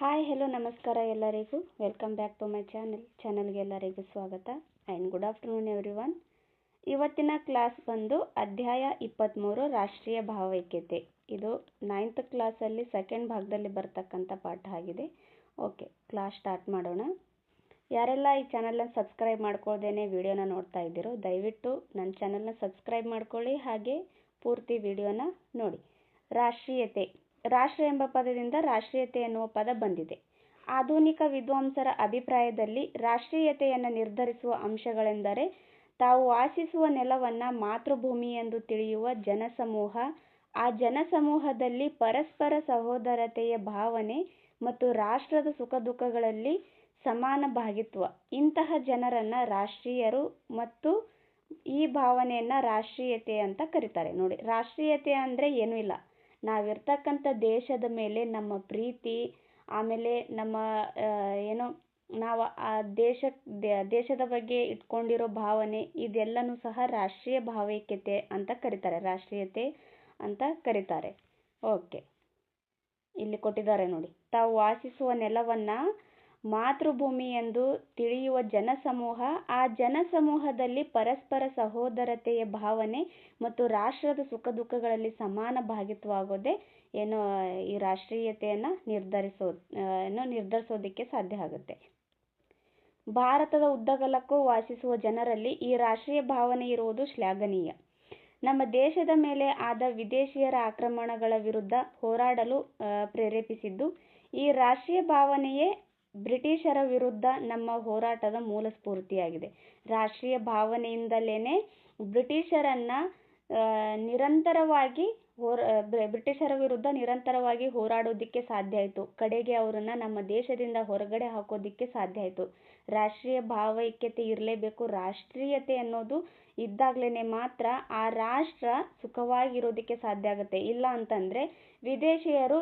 Hi hello ನಮಸ್ಕಾರ ಎಲ್ಲರಿಗೂ. Welcome back to my channel ಚಾನಲ್ಗೆ ಎಲ್ಲರಿಗೂ ಸ್ವಾಗತ. And good afternoon everyone ಇವತ್ತಿನ ಕ್ಲಾಸ್ ಬಂದು ಅಧ್ಯಾಯ ಇಪ್ಪತ್ತ್ಮೂರು ರಾಷ್ಟ್ರೀಯ ಭಾವೈಕ್ಯತೆ. ಇದು ನೈನ್ತ್ ಕ್ಲಾಸಲ್ಲಿ ಸೆಕೆಂಡ್ ಭಾಗದಲ್ಲಿ ಬರ್ತಕ್ಕಂಥ ಪಾಠ ಆಗಿದೆ. ಓಕೆ ಕ್ಲಾಸ್ ಸ್ಟಾರ್ಟ್ ಮಾಡೋಣ. ಯಾರೆಲ್ಲ ಈ ಚಾನಲ್ನ ಸಬ್ಸ್ಕ್ರೈಬ್ ಮಾಡ್ಕೊಳ್ದೇನೆ ವಿಡಿಯೋನ ನೋಡ್ತಾ ಇದ್ದೀರೋ, ದಯವಿಟ್ಟು ನನ್ನ ಚಾನಲ್ನ ಸಬ್ಸ್ಕ್ರೈಬ್ ಮಾಡ್ಕೊಳ್ಳಿ ಹಾಗೆ ಪೂರ್ತಿ ವಿಡಿಯೋನ ನೋಡಿ. ರಾಷ್ಟ್ರೀಯತೆ. ರಾಷ್ಟ್ರ ಎಂಬ ಪದದಿಂದ ರಾಷ್ಟ್ರೀಯತೆ ಎನ್ನುವ ಪದ ಬಂದಿದೆ. ಆಧುನಿಕ ವಿದ್ವಾಂಸರ ಅಭಿಪ್ರಾಯದಲ್ಲಿ ರಾಷ್ಟ್ರೀಯತೆಯನ್ನು ನಿರ್ಧರಿಸುವ ಅಂಶಗಳೆಂದರೆ ತಾವು ವಾಸಿಸುವ ನೆಲವನ್ನು ಮಾತೃಭೂಮಿ ಎಂದು ತಿಳಿಯುವ ಜನಸಮೂಹ, ಆ ಜನಸಮೂಹದಲ್ಲಿ ಪರಸ್ಪರ ಸಹೋದರತೆಯ ಭಾವನೆ ಮತ್ತು ರಾಷ್ಟ್ರದ ಸುಖ ದುಃಖಗಳಲ್ಲಿ ಸಮಾನ ಭಾಗಿತ್ವ. ಇಂತಹ ಜನರನ್ನು ರಾಷ್ಟ್ರೀಯರು ಮತ್ತು ಈ ಭಾವನೆಯನ್ನು ರಾಷ್ಟ್ರೀಯತೆ ಅಂತ ಕರೀತಾರೆ. ನೋಡಿ, ರಾಷ್ಟ್ರೀಯತೆ ಅಂದರೆ ಏನೂ ಇಲ್ಲ. ನಾವಿರ್ತಕ್ಕಂಥ ದೇಶದ ಮೇಲೆ ನಮ್ಮ ಪ್ರೀತಿ, ಆಮೇಲೆ ನಮ್ಮ ಏನು ನಾವು ಆ ದೇಶ ದೇಶದ ಬಗ್ಗೆ ಇಟ್ಕೊಂಡಿರೋ ಭಾವನೆ, ಇದೆಲ್ಲನೂ ಸಹ ರಾಷ್ಟ್ರೀಯ ಭಾವೈಕ್ಯತೆ ಅಂತ ಕರೀತಾರೆ, ರಾಷ್ಟ್ರೀಯತೆ ಅಂತ ಕರೀತಾರೆ. ಓಕೆ. ಇಲ್ಲಿ ಕೊಟ್ಟಿದ್ದಾರೆ ನೋಡಿ. ತಾವು ವಾಸಿಸುವ ನೆಲವನ್ನು ಮಾತೃಭೂಮಿ ಎಂದು ತಿಳಿಯುವ ಜನಸಮೂಹ, ಆ ಜನಸಮೂಹದಲ್ಲಿ ಪರಸ್ಪರ ಸಹೋದರತೆಯ ಭಾವನೆ ಮತ್ತು ರಾಷ್ಟ್ರದ ಸುಖ ದುಃಖಗಳಲ್ಲಿ ಸಮಾನ ಭಾಗಿತ್ವ ಆಗೋದೇ ಏನು ಈ ರಾಷ್ಟ್ರೀಯತೆಯನ್ನು ನಿರ್ಧರಿಸೋ ಏನು ನಿರ್ಧರಿಸೋದಕ್ಕೆ ಸಾಧ್ಯ ಆಗುತ್ತೆ. ಭಾರತದ ಉದ್ದಗಲಕ್ಕೂ ವಾಸಿಸುವ ಜನರಲ್ಲಿ ಈ ರಾಷ್ಟ್ರೀಯ ಭಾವನೆ ಇರುವುದು ಶ್ಲಾಘನೀಯ. ನಮ್ಮ ದೇಶದ ಮೇಲೆ ಆದ ವಿದೇಶಿಯರ ಆಕ್ರಮಣಗಳ ವಿರುದ್ಧ ಹೋರಾಡಲು ಪ್ರೇರೇಪಿಸಿದ್ದು ಈ ರಾಷ್ಟ್ರೀಯ ಭಾವನೆಯೇ ಬ್ರಿಟಿಷರ ವಿರುದ್ಧ ನಮ್ಮ ಹೋರಾಟದ ಮೂಲ ಸ್ಫೂರ್ತಿಯಾಗಿದೆ. ರಾಷ್ಟ್ರೀಯ ಭಾವನೆಯಿಂದಲೇ ಬ್ರಿಟಿಷರನ್ನು ನಿರಂತರವಾಗಿ ಹೋರ ಬ್ರಿಟಿಷರ ವಿರುದ್ಧ ನಿರಂತರವಾಗಿ ಹೋರಾಡೋದಿಕ್ಕೆ ಸಾಧ್ಯ ಆಯಿತು. ಕಡೆಗೆ ಅವರನ್ನು ನಮ್ಮ ದೇಶದಿಂದ ಹೊರಗಡೆ ಹಾಕೋದಿಕ್ಕೆ ಸಾಧ್ಯ ಆಯಿತು. ರಾಷ್ಟ್ರೀಯ ಭಾವೈಕ್ಯತೆ ಇರಲೇಬೇಕು. ರಾಷ್ಟ್ರೀಯತೆ ಅನ್ನೋದು ಇದ್ದಾಗಲೇ ಮಾತ್ರ ಆ ರಾಷ್ಟ್ರ ಸುಖವಾಗಿರೋದಿಕ್ಕೆ ಸಾಧ್ಯ ಆಗುತ್ತೆ. ಇಲ್ಲ ಅಂತಂದರೆ ವಿದೇಶಿಯರು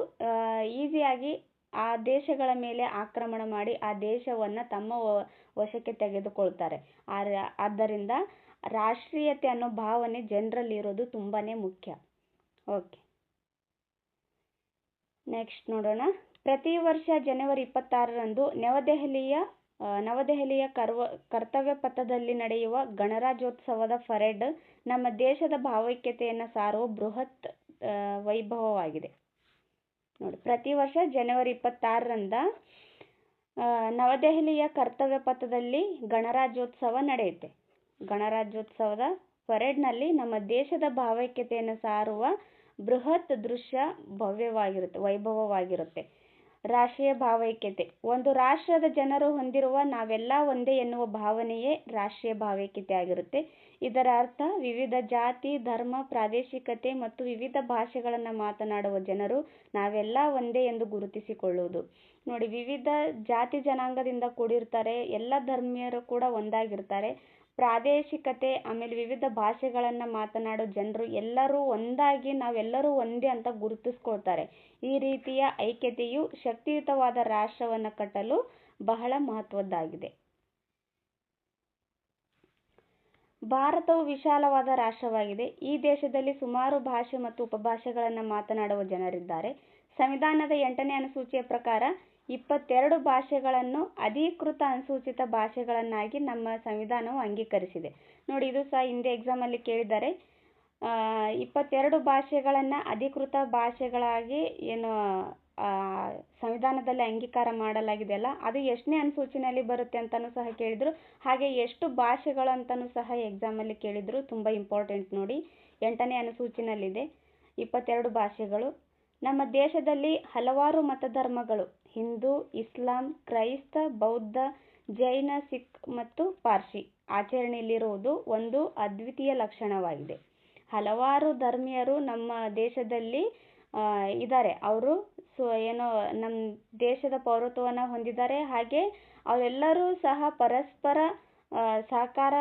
ಈಸಿಯಾಗಿ ಆ ದೇಶಗಳ ಮೇಲೆ ಆಕ್ರಮಣ ಮಾಡಿ ಆ ದೇಶವನ್ನು ತಮ್ಮ ವಶಕ್ಕೆ ತೆಗೆದುಕೊಳ್ತಾರೆ. ಆದ್ದರಿಂದ ರಾಷ್ಟ್ರೀಯತೆ ಅನ್ನೋ ಭಾವನೆ ಜನರಲ್ಲಿ ಇರೋದು ತುಂಬಾ ಮುಖ್ಯ. ಓಕೆ. ನೆಕ್ಸ್ಟ್ ನೋಡೋಣ. ಪ್ರತಿ ವರ್ಷ ಜನವರಿ ಇಪ್ಪತ್ತಾರರಂದು ನವದೆಹಲಿಯ ನವದೆಹಲಿಯ ಕರ್ವ, ಕರ್ತವ್ಯ ಪಥದಲ್ಲಿ ನಡೆಯುವ ಗಣರಾಜ್ಯೋತ್ಸವದ ಪರೇಡ್ ನಮ್ಮ ದೇಶದ ಭಾವೈಕ್ಯತೆಯನ್ನು ಸಾರುವ ಬೃಹತ್ ವೈಭವವಾಗಿದೆ. ನೋಡಿ, ಪ್ರತಿ ವರ್ಷ ಜನವರಿ ಇಪ್ಪತ್ತಾರರಂದ ನವದೆಹಲಿಯ ಕರ್ತವ್ಯ ಪಥದಲ್ಲಿ ಗಣರಾಜ್ಯೋತ್ಸವ ನಡೆಯುತ್ತೆ. ಗಣರಾಜ್ಯೋತ್ಸವದ ಪರೇಡ್ನಲ್ಲಿ ನಮ್ಮ ದೇಶದ ಭಾವೈಕ್ಯತೆಯನ್ನು ಸಾರುವ ಬೃಹತ್ ದೃಶ್ಯ ಭವ್ಯವಾಗಿರುತ್ತೆ, ವೈಭವವಾಗಿರುತ್ತೆ. ರಾಷ್ಟ್ರೀಯ ಭಾವೈಕ್ಯತೆ. ಒಂದು ರಾಷ್ಟ್ರದ ಜನರು ಹೊಂದಿರುವ ನಾವೆಲ್ಲ ಒಂದೇ ಎನ್ನುವ ಭಾವನೆಯೇ ರಾಷ್ಟ್ರೀಯ ಭಾವೈಕ್ಯತೆ ಆಗಿರುತ್ತೆ. ಇದರ ಅರ್ಥ ವಿವಿಧ ಜಾತಿ, ಧರ್ಮ, ಪ್ರಾದೇಶಿಕತೆ ಮತ್ತು ವಿವಿಧ ಭಾಷೆಗಳನ್ನು ಮಾತನಾಡುವ ಜನರು ನಾವೆಲ್ಲ ಒಂದೇ ಎಂದು ಗುರುತಿಸಿಕೊಳ್ಳುವುದು. ನೋಡಿ, ವಿವಿಧ ಜಾತಿ ಜನಾಂಗದಿಂದ ಕೂಡಿರ್ತಾರೆ, ಎಲ್ಲ ಧರ್ಮೀಯರು ಕೂಡ ಒಂದಾಗಿರ್ತಾರೆ. ಪ್ರಾದೇಶಿಕತೆ, ಆಮೇಲೆ ವಿವಿಧ ಭಾಷೆಗಳನ್ನು ಮಾತನಾಡೋ ಜನರು ಎಲ್ಲರೂ ಒಂದಾಗಿ ನಾವೆಲ್ಲರೂ ಒಂದೇ ಅಂತ ಗುರುತಿಸ್ಕೊಳ್ತಾರೆ. ಈ ರೀತಿಯ ಐಕ್ಯತೆಯು ಶಕ್ತಿಯುತವಾದ ರಾಷ್ಟ್ರವನ್ನು ಕಟ್ಟಲು ಬಹಳ ಮಹತ್ವದ್ದಾಗಿದೆ. ಭಾರತವು ವಿಶಾಲವಾದ ರಾಷ್ಟ್ರವಾಗಿದೆ. ಈ ದೇಶದಲ್ಲಿ ಸುಮಾರು ಭಾಷೆ ಮತ್ತು ಉಪಭಾಷೆಗಳನ್ನು ಮಾತನಾಡುವ ಜನರಿದ್ದಾರೆ. ಸಂವಿಧಾನದ ಎಂಟನೇ ಅನುಸೂಚಿಯ ಪ್ರಕಾರ ಇಪ್ಪತ್ತೆರಡು ಭಾಷೆಗಳನ್ನು ಅಧಿಕೃತ ಅನುಸೂಚಿತ ಭಾಷೆಗಳನ್ನಾಗಿ ನಮ್ಮ ಸಂವಿಧಾನವು ಅಂಗೀಕರಿಸಿದೆ. ನೋಡಿ, ಇದು ಸಹ ಹಿಂದೆ ಎಕ್ಸಾಮಲ್ಲಿ ಕೇಳಿದ್ದಾರೆ. ಇಪ್ಪತ್ತೆರಡು ಭಾಷೆಗಳನ್ನು ಅಧಿಕೃತ ಭಾಷೆಗಳಾಗಿ ಏನು ಸಂವಿಧಾನದಲ್ಲಿ ಅಂಗೀಕಾರ ಮಾಡಲಾಗಿದೆ ಅಲ್ಲ ಅದು ಎಷ್ಟನೇ ಅನುಸೂಚಿನಲ್ಲಿ ಬರುತ್ತೆ ಅಂತಲೂ ಸಹ ಕೇಳಿದರು. ಹಾಗೆ ಎಷ್ಟು ಭಾಷೆಗಳು ಅಂತಲೂ ಸಹ ಎಕ್ಸಾಮಲ್ಲಿ ಕೇಳಿದರು. ತುಂಬ ಇಂಪಾರ್ಟೆಂಟ್ ನೋಡಿ. ಎಂಟನೇ ಅನುಸೂಚಿನಲ್ಲಿದೆ. ಇಪ್ಪತ್ತೆರಡು ಭಾಷೆಗಳು. ನಮ್ಮ ದೇಶದಲ್ಲಿ ಹಲವಾರು ಮತಧರ್ಮಗಳು. ಹಿಂದೂ, ಇಸ್ಲಾಂ, ಕ್ರೈಸ್ತ, ಬೌದ್ಧ, ಜೈನ, ಸಿಖ್ ಮತ್ತು ಪಾರ್ಸಿ ಆಚರಣೆಯಲ್ಲಿರುವುದು ಒಂದು ಅದ್ವಿತೀಯ ಲಕ್ಷಣವಾಗಿದೆ. ಹಲವಾರು ಧರ್ಮೀಯರು ನಮ್ಮ ದೇಶದಲ್ಲಿ ಇದ್ದಾರೆ. ಅವರು ಸೊ ಏನೋ ನಮ್ಮ ದೇಶದ ಪೌರತ್ವವನ್ನು ಹೊಂದಿದ್ದಾರೆ. ಹಾಗೆ ಅವರೆಲ್ಲರೂ ಸಹ ಪರಸ್ಪರ ಸಹಕಾರ,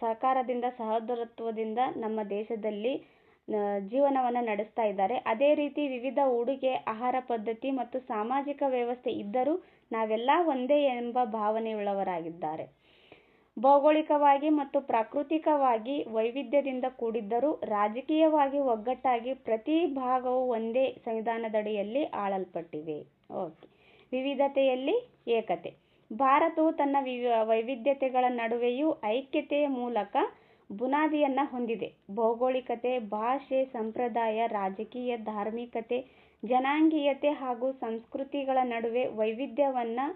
ಸಹಕಾರದಿಂದ, ಸಹೋದರತ್ವದಿಂದ ನಮ್ಮ ದೇಶದಲ್ಲಿ ಜೀವನವನ್ನು ನಡೆಸ್ತಾ ಇದ್ದಾರೆ. ಅದೇ ರೀತಿ ವಿವಿಧ ಉಡುಗೆ, ಆಹಾರ ಪದ್ಧತಿ ಮತ್ತು ಸಾಮಾಜಿಕ ವ್ಯವಸ್ಥೆ ಇದ್ದರೂ ನಾವೆಲ್ಲ ಒಂದೇ ಎಂಬ ಭಾವನೆಯುಳ್ಳವರಾಗಿದ್ದಾರೆ. ಭೌಗೋಳಿಕವಾಗಿ ಮತ್ತು ಪ್ರಾಕೃತಿಕವಾಗಿ ವೈವಿಧ್ಯದಿಂದ ಕೂಡಿದ್ದರೂ ರಾಜಕೀಯವಾಗಿ ಒಗ್ಗಟ್ಟಾಗಿ ಪ್ರತಿ ಭಾಗವು ಒಂದೇ ಸಂವಿಧಾನದಡಿಯಲ್ಲಿ ಆಳಲ್ಪಟ್ಟಿವೆ. ಓಕೆ. ವಿವಿಧತೆಯಲ್ಲಿ ಏಕತೆ. ಭಾರತವು ತನ್ನ ವಿವಿ, ವೈವಿಧ್ಯತೆಗಳ ನಡುವೆಯೂ ಐಕ್ಯತೆಯ ಮೂಲಕ ಬುನಾದಿಯನ್ನು ಹೊಂದಿದೆ. ಭೌಗೋಳಿಕತೆ, ಭಾಷೆ, ಸಂಪ್ರದಾಯ, ರಾಜಕೀಯ, ಧಾರ್ಮಿಕತೆ, ಜನಾಂಗೀಯತೆ ಹಾಗೂ ಸಂಸ್ಕೃತಿಗಳ ನಡುವೆ ವೈವಿಧ್ಯವನ್ನು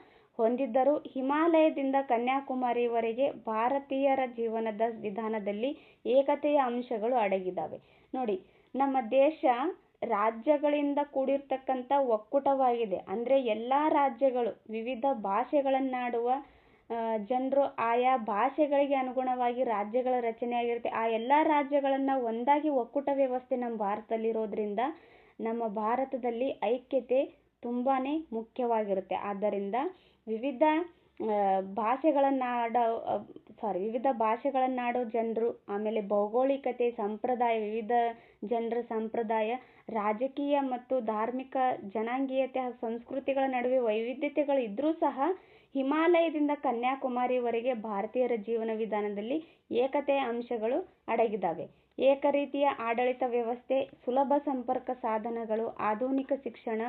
ಹೊಂದಿದ್ದರೂ ಹಿಮಾಲಯದಿಂದ ಕನ್ಯಾಕುಮಾರಿವರೆಗೆ ಭಾರತೀಯರ ಜೀವನದ ವಿಧಾನದಲ್ಲಿ ಏಕತೆಯ ಅಂಶಗಳು ಅಡಗಿದ್ದಾವೆ. ನೋಡಿ, ನಮ್ಮ ದೇಶ ರಾಜ್ಯಗಳಿಂದ ಕೂಡಿರ್ತಕ್ಕಂಥ ಒಕ್ಕೂಟವಾಗಿದೆ. ಅಂದರೆ ಎಲ್ಲ ರಾಜ್ಯಗಳು ವಿವಿಧ ಭಾಷೆಗಳನ್ನಾಡುವ ಜನರು ಆಯಾ ಭಾಷೆಗಳಿಗೆ ಅನುಗುಣವಾಗಿ ರಾಜ್ಯಗಳ ರಚನೆ ಆಗಿರುತ್ತೆ ಆ ಎಲ್ಲ ರಾಜ್ಯಗಳನ್ನು ಒಂದಾಗಿ ಒಕ್ಕೂಟ ವ್ಯವಸ್ಥೆ ನಮ್ಮ ಭಾರತದಲ್ಲಿರೋದ್ರಿಂದ ನಮ್ಮ ಭಾರತದಲ್ಲಿ ಐಕ್ಯತೆ ತುಂಬಾ ಮುಖ್ಯವಾಗಿರುತ್ತೆ. ಆದ್ದರಿಂದ ವಿವಿಧ ಭಾಷೆಗಳನ್ನಾಡೋ ಸಾರಿ ವಿವಿಧ ಭಾಷೆಗಳನ್ನಾಡೋ ಜನರು, ಆಮೇಲೆ ಭೌಗೋಳಿಕತೆ, ಸಂಪ್ರದಾಯ, ವಿವಿಧ ಜನರ ಸಂಪ್ರದಾಯ, ರಾಜಕೀಯ ಮತ್ತು ಧಾರ್ಮಿಕ ಜನಾಂಗೀಯತೆ ಹಾಗೂ ಸಂಸ್ಕೃತಿಗಳ ನಡುವೆ ವೈವಿಧ್ಯತೆಗಳು ಇದ್ದರೂ ಸಹ ಹಿಮಾಲಯದಿಂದ ಕನ್ಯಾಕುಮಾರಿವರೆಗೆ ಭಾರತೀಯರ ಜೀವನ ವಿಧಾನದಲ್ಲಿ ಏಕತೆಯ ಅಂಶಗಳು ಅಡಗಿದ್ದಾವೆ. ಏಕ ರೀತಿಯ ಆಡಳಿತ ವ್ಯವಸ್ಥೆ, ಸುಲಭ ಸಂಪರ್ಕ ಸಾಧನಗಳು, ಆಧುನಿಕ ಶಿಕ್ಷಣ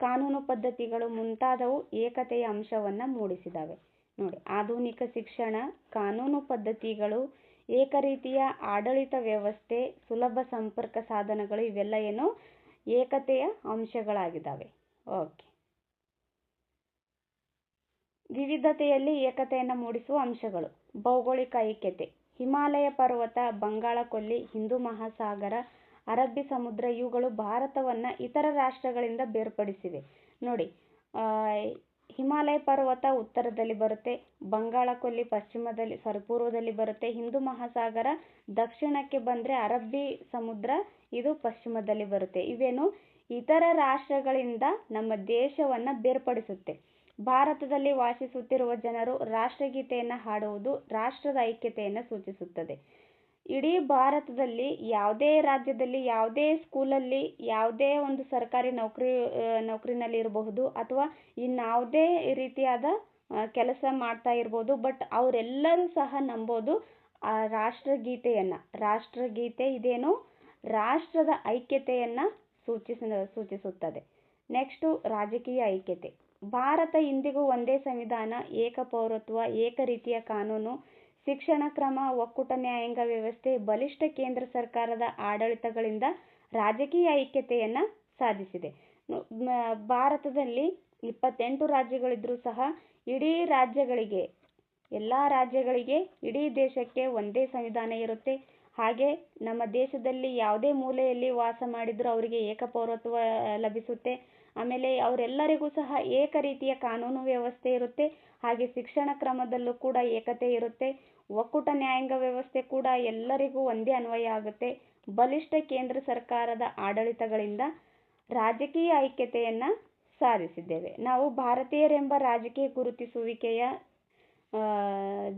ಕಾನೂನು ಪದ್ಧತಿಗಳು ಮುಂತಾದವು ಏಕತೆಯ ಅಂಶವನ್ನು ಮೂಡಿಸಿದಾವೆ. ನೋಡಿ, ಆಧುನಿಕ ಶಿಕ್ಷಣ, ಕಾನೂನು ಪದ್ಧತಿಗಳು ಏಕ ರೀತಿಯ ಆಡಳಿತ ವ್ಯವಸ್ಥೆ, ಸುಲಭ ಸಂಪರ್ಕ ಸಾಧನಗಳು ಇವೆಲ್ಲ ಏನು? ಏಕತೆಯ ಅಂಶಗಳಾಗಿದ್ದಾವೆ ಓಕೆ. ವಿವಿಧತೆಯಲ್ಲಿ ಏಕತೆಯನ್ನು ಮೂಡಿಸುವ ಅಂಶಗಳು. ಭೌಗೋಳಿಕ ಐಕ್ಯತೆ, ಹಿಮಾಲಯ ಪರ್ವತ ಬಂಗಾಳ ಕೊಲ್ಲಿ ಹಿಂದೂ ಮಹಾಸಾಗರ ಅರಬ್ಬಿ ಸಮುದ್ರ ಇವುಗಳು ಭಾರತವನ್ನು ಇತರ ರಾಷ್ಟ್ರಗಳಿಂದ ಬೇರ್ಪಡಿಸಿವೆ. ನೋಡಿ ಹಿಮಾಲಯ ಪರ್ವತ ಉತ್ತರದಲ್ಲಿ ಬರುತ್ತೆ ಬಂಗಾಳ ಕೊಲ್ಲಿ ಪಶ್ಚಿಮದಲ್ಲಿ ಸಾರಿ ಬರುತ್ತೆ, ಹಿಂದೂ ಮಹಾಸಾಗರ ದಕ್ಷಿಣಕ್ಕೆ ಬಂದರೆ ಅರಬ್ಬಿ ಸಮುದ್ರ, ಇದು ಪಶ್ಚಿಮದಲ್ಲಿ ಬರುತ್ತೆ. ಇವೇನು? ಇತರ ರಾಷ್ಟ್ರಗಳಿಂದ ನಮ್ಮ ದೇಶವನ್ನು ಬೇರ್ಪಡಿಸುತ್ತೆ. ಭಾರತದಲ್ಲಿ ವಾಸಿಸುತ್ತಿರುವ ಜನರು ರಾಷ್ಟ್ರಗೀತೆಯನ್ನು ಹಾಡುವುದು, ರಾಷ್ಟ್ರದ ಐಕ್ಯತೆಯನ್ನು ಸೂಚಿಸುತ್ತದೆ. ಇಡೀ ಭಾರತದಲ್ಲಿ ಯಾವುದೇ ರಾಜ್ಯದಲ್ಲಿ, ಯಾವುದೇ ಸ್ಕೂಲಲ್ಲಿ ಯಾವುದೇ ಒಂದು ಸರ್ಕಾರಿ ನೌಕರಿ ನೌಕರಿನಲ್ಲಿ ಇರಬಹುದು ಅಥವಾ ಇನ್ಯಾವುದೇ ರೀತಿಯಾದ ಕೆಲಸ ಮಾಡ್ತಾ ಇರ್ಬೋದು. ಬಟ್ ಅವರೆಲ್ಲರೂ ಸಹ ನಂಬೋದು, ಆ, ರಾಷ್ಟ್ರಗೀತೆಯನ್ನು. ರಾಷ್ಟ್ರಗೀತೆ ಇದೇನು ರಾಷ್ಟ್ರದ ಐಕ್ಯತೆಯನ್ನು ಸೂಚಿಸ ಸೂಚಿಸುತ್ತದೆ. ನೆಕ್ಸ್ಟು ರಾಜಕೀಯ ಐಕ್ಯತೆ. ಭಾರತ ಇಂದಿಗೂ ಒಂದೇ ಸಂವಿಧಾನ ಏಕ ಪೌರತ್ವ ಏಕ ರೀತಿಯ ಕಾನೂನು ಶಿಕ್ಷಣ ಕ್ರಮ, ಒಕ್ಕೂಟ ನ್ಯಾಯಾಂಗ ವ್ಯವಸ್ಥೆ, ಬಲಿಷ್ಠ ಕೇಂದ್ರ ಸರ್ಕಾರದ ಆಡಳಿತಗಳಿಂದ ರಾಜಕೀಯ ಐಕ್ಯತೆಯನ್ನು ಸಾಧಿಸಿದೆ. ಭಾರತದಲ್ಲಿ ಇಪ್ಪತ್ತೆಂಟು ರಾಜ್ಯಗಳಿದ್ದರೂ ಸಹ ಇಡೀ ರಾಜ್ಯಗಳಿಗೆ, ಎಲ್ಲ ರಾಜ್ಯಗಳಿಗೆ ಇಡೀ ದೇಶಕ್ಕೆ ಒಂದೇ ಸಂವಿಧಾನ ಇರುತ್ತೆ. ಹಾಗೆ ನಮ್ಮ ದೇಶದಲ್ಲಿ ಯಾವುದೇ ಮೂಲೆಯಲ್ಲಿ ವಾಸ ಮಾಡಿದರೂ ಅವರಿಗೆ ಏಕಪೌರತ್ವ ಲಭಿಸುತ್ತೆ. ಆಮೇಲೆ ಅವರೆಲ್ಲರಿಗೂ ಸಹ ಏಕ ರೀತಿಯ ಕಾನೂನು ವ್ಯವಸ್ಥೆ ಇರುತ್ತೆ. ಹಾಗೆ ಶಿಕ್ಷಣ ಕ್ರಮದಲ್ಲೂ ಕೂಡ ಏಕತೆ ಇರುತ್ತೆ. ಒಕ್ಕೂಟ ನ್ಯಾಯಾಂಗ ವ್ಯವಸ್ಥೆ ಕೂಡ ಎಲ್ಲರಿಗೂ ಒಂದೇ ಅನ್ವಯ ಆಗುತ್ತೆ. ಬಲಿಷ್ಠ ಕೇಂದ್ರ ಸರ್ಕಾರದ ಆಡಳಿತಗಳಿಂದ ರಾಜಕೀಯ ಐಕ್ಯತೆಯನ್ನು ಸಾಧಿಸಿದ್ದೇವೆ. ನಾವು ಭಾರತೀಯರೆಂಬ ರಾಜಕೀಯ ಗುರುತಿಸುವಿಕೆಯ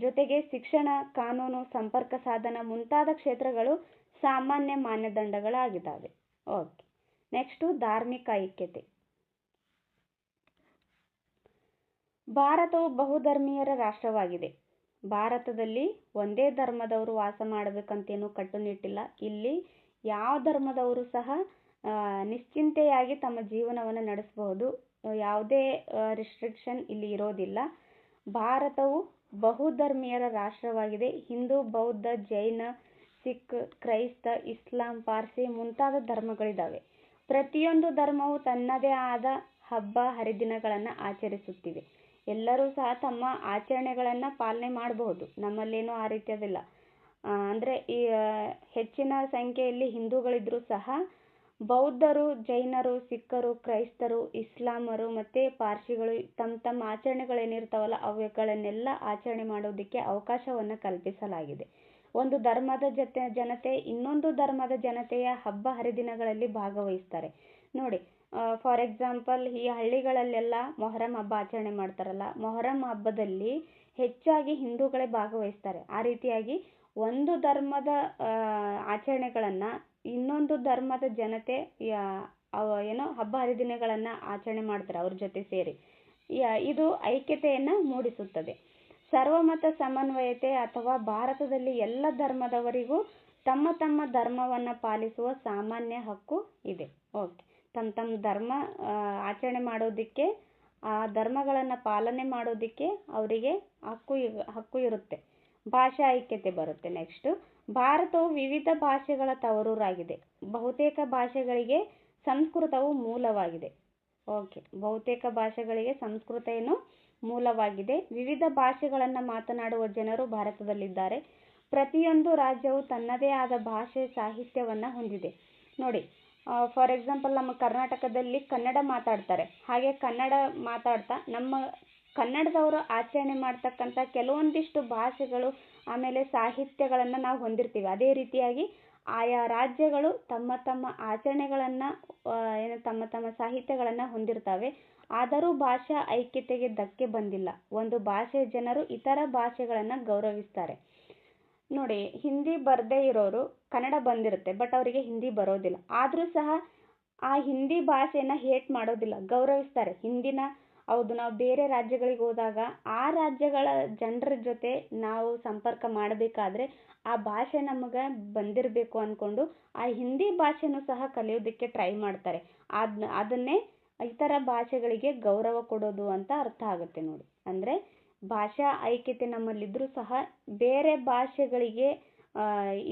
ಜೊತೆಗೆ ಶಿಕ್ಷಣ, ಕಾನೂನು, ಸಂಪರ್ಕ ಸಾಧನ ಮುಂತಾದ ಕ್ಷೇತ್ರಗಳು ಸಾಮಾನ್ಯ ಮಾನದಂಡಗಳಾಗಿದ್ದಾವೆ. ಓಕೆ. ನೆಕ್ಸ್ಟು ಧಾರ್ಮಿಕ ಐಕ್ಯತೆ. ಭಾರತವು ಬಹುಧರ್ಮೀಯರ ರಾಷ್ಟ್ರವಾಗಿದೆ. ಭಾರತದಲ್ಲಿ ಒಂದೇ ಧರ್ಮದವರು ವಾಸ ಮಾಡಬೇಕಂತೇನು ಕಟ್ಟುನಿಟ್ಟಿಲ್ಲ. ಇಲ್ಲಿ ಯಾವ ಧರ್ಮದವರು ಸಹ ನಿಶ್ಚಿಂತೆಯಾಗಿ ತಮ್ಮ ಜೀವನವನ್ನು ನಡೆಸಬಹುದು. ಯಾವುದೇ ರಿಸ್ಟ್ರಿಕ್ಷನ್ ಇಲ್ಲಿ ಇರೋದಿಲ್ಲ. ಭಾರತವು ಬಹುಧರ್ಮೀಯರ ರಾಷ್ಟ್ರವಾಗಿದೆ. ಹಿಂದೂ, ಬೌದ್ಧ, ಜೈನ, ಸಿಖ್, ಕ್ರೈಸ್ತ, ಇಸ್ಲಾಂ, ಪಾರ್ಸಿ ಮುಂತಾದ ಧರ್ಮಗಳಿದ್ದಾವೆ ಪ್ರತಿಯೊಂದು ಧರ್ಮವು ತನ್ನದೇ ಆದ ಹಬ್ಬ, ಹರಿದಿನಗಳನ್ನು ಆಚರಿಸುತ್ತಿವೆ. ಎಲ್ಲರೂ ಸಹ ತಮ್ಮ ಆಚರಣೆಗಳನ್ನು ಪಾಲನೆ ಮಾಡಬಹುದು. ನಮ್ಮಲ್ಲೇನೂ ಆ ರೀತಿಯದಿಲ್ಲ. ಅಂದರೆ ಈ ಹೆಚ್ಚಿನ ಸಂಖ್ಯೆಯಲ್ಲಿ ಹಿಂದೂಗಳಿದ್ದರೂ ಸಹ ಬೌದ್ಧರು, ಜೈನರು, ಸಿಖ್ಖರು, ಕ್ರೈಸ್ತರು, ಇಸ್ಲಾಮರು ಮತ್ತು ಪಾರ್ಸಿಗಳು ತಮ್ಮ ತಮ್ಮ ಆಚರಣೆಗಳೇನಿರ್ತಾವಲ್ಲ ಅವುಗಳನ್ನೆಲ್ಲ ಆಚರಣೆ ಮಾಡೋದಕ್ಕೆ ಅವಕಾಶವನ್ನು ಕಲ್ಪಿಸಲಾಗಿದೆ. ಒಂದು ಧರ್ಮದ ಜೊತೆ, ಜನತೆ ಇನ್ನೊಂದು ಧರ್ಮದ ಜನತೆಯ ಹಬ್ಬ ಹರಿದಿನಗಳಲ್ಲಿ ಭಾಗವಹಿಸ್ತಾರೆ. ನೋಡಿ ಫಾರ್ ಎಕ್ಸಾಂಪಲ್ ಈ ಹಳ್ಳಿಗಳಲ್ಲೆಲ್ಲ ಮೊಹರಂ ಹಬ್ಬ ಆಚರಣೆ ಮಾಡ್ತಾರಲ್ಲ, ಮೊಹರಂ ಹಬ್ಬದಲ್ಲಿ ಹೆಚ್ಚಾಗಿ ಹಿಂದೂಗಳೇ ಭಾಗವಹಿಸ್ತಾರೆ. ಆ ರೀತಿಯಾಗಿ ಒಂದು ಧರ್ಮದ ಆಚರಣೆಗಳನ್ನು ಇನ್ನೊಂದು ಧರ್ಮದ ಜನತೆ ಏನೋ ಹಬ್ಬ ಹರಿದಿನಗಳನ್ನು ಆಚರಣೆ ಮಾಡ್ತಾರೆ ಅವ್ರ ಜೊತೆ ಸೇರಿ. ಇದು ಐಕ್ಯತೆಯನ್ನು ಮೂಡಿಸುತ್ತದೆ. ಸರ್ವಮತ ಸಮನ್ವಯತೆ ಅಥವಾ ಭಾರತದಲ್ಲಿ ಎಲ್ಲ ಧರ್ಮದವರಿಗೂ ತಮ್ಮ ತಮ್ಮ ಧರ್ಮವನ್ನು ಪಾಲಿಸುವ ಸಾಮಾನ್ಯ ಹಕ್ಕು ಇದೆ. ಓಕೆ. ತಮ್ಮ ತಮ್ಮ ಧರ್ಮ ಆಚರಣೆ ಮಾಡೋದಕ್ಕೆ, ಆ ಧರ್ಮಗಳನ್ನು ಪಾಲನೆ ಮಾಡೋದಕ್ಕೆ ಅವರಿಗೆ ಹಕ್ಕು ಹಕ್ಕು ಇರುತ್ತೆ. ಭಾಷಾ ಐಕ್ಯತೆ ಬರುತ್ತೆ ನೆಕ್ಸ್ಟು ಭಾರತವು ವಿವಿಧ ಭಾಷೆಗಳ ತವರೂರಾಗಿದೆ. ಬಹುತೇಕ ಭಾಷೆಗಳಿಗೆ ಸಂಸ್ಕೃತವು ಮೂಲವಾಗಿದೆ. ಓಕೆ ಬಹುತೇಕ ಭಾಷೆಗಳಿಗೆ ಸಂಸ್ಕೃತ ಏನು ಮೂಲವಾಗಿದೆ. ವಿವಿಧ ಭಾಷೆಗಳನ್ನು ಮಾತನಾಡುವ ಜನರು ಭಾರತದಲ್ಲಿದ್ದಾರೆ. ಪ್ರತಿಯೊಂದು ರಾಜ್ಯವು ತನ್ನದೇ ಆದ ಭಾಷೆ ಸಾಹಿತ್ಯವನ್ನು ಹೊಂದಿದೆ. ನೋಡಿ ಫಾರ್ ಎಕ್ಸಾಂಪಲ್ ನಮ್ಮ ಕರ್ನಾಟಕದಲ್ಲಿ ಕನ್ನಡ ಮಾತಾಡ್ತಾರೆ. ಹಾಗೆ ಕನ್ನಡ ಮಾತಾಡ್ತಾ ನಮ್ಮ ಕನ್ನಡದವರು ಆಚರಣೆ ಮಾಡ್ತಕ್ಕಂಥ ಕೆಲವೊಂದಿಷ್ಟು ಭಾಷೆಗಳು, ಆಮೇಲೆ ಸಾಹಿತ್ಯಗಳನ್ನು ನಾವು ಹೊಂದಿರ್ತೀವಿ. ಅದೇ ರೀತಿಯಾಗಿ ಆಯಾ ರಾಜ್ಯಗಳು ತಮ್ಮ ತಮ್ಮ ಆಚರಣೆಗಳನ್ನು ಏನು ತಮ್ಮ ತಮ್ಮ ಸಾಹಿತ್ಯಗಳನ್ನು ಹೊಂದಿರ್ತವೆ. ಆದರೂ ಭಾಷಾ ಐಕ್ಯತೆಗೆ ಧಕ್ಕೆ ಬಂದಿಲ್ಲ. ಒಂದು ಭಾಷೆಯ ಜನರು ಇತರ ಭಾಷೆಗಳನ್ನು ಗೌರವಿಸ್ತಾರೆ. ನೋಡಿ, ಹಿಂದಿ ಬರದೇ ಇರೋರು ಕನ್ನಡ ಬಂದಿರುತ್ತೆ ಬಟ್ ಅವರಿಗೆ ಹಿಂದಿ ಬರೋದಿಲ್ಲ. ಆದರೂ ಸಹ ಆ ಹಿಂದಿ ಭಾಷೆನ ಹೇಟ್ ಮಾಡೋದಿಲ್ಲ, ಗೌರವಿಸ್ತಾರೆ. ಹಿಂದಿನ, ಹೌದು, ನಾವು ಬೇರೆ ರಾಜ್ಯಗಳಿಗೆ ಹೋದಾಗ ಆ ರಾಜ್ಯಗಳ ಜನರ ಜೊತೆ ನಾವು ಸಂಪರ್ಕ ಮಾಡಬೇಕಾದ್ರೆ ಆ ಭಾಷೆ ನಮಗೆ ಬಂದಿರಬೇಕು ಅಂದ್ಕೊಂಡು ಆ ಹಿಂದಿ ಭಾಷೆನೂ ಸಹ ಕಲಿಯೋದಕ್ಕೆ ಟ್ರೈ ಮಾಡ್ತಾರೆ. ಅದನ್ನ ಅದನ್ನೇ ಇತರ ಭಾಷೆಗಳಿಗೆ ಗೌರವ ಕೊಡೋದು ಅಂತ ಅರ್ಥ ಆಗುತ್ತೆ ನೋಡಿ. ಅಂದರೆ ಭಾಷಾ ಐಕ್ಯತೆ ನಮ್ಮಲ್ಲಿದ್ದರೂ ಸಹ ಬೇರೆ ಭಾಷೆಗಳಿಗೆ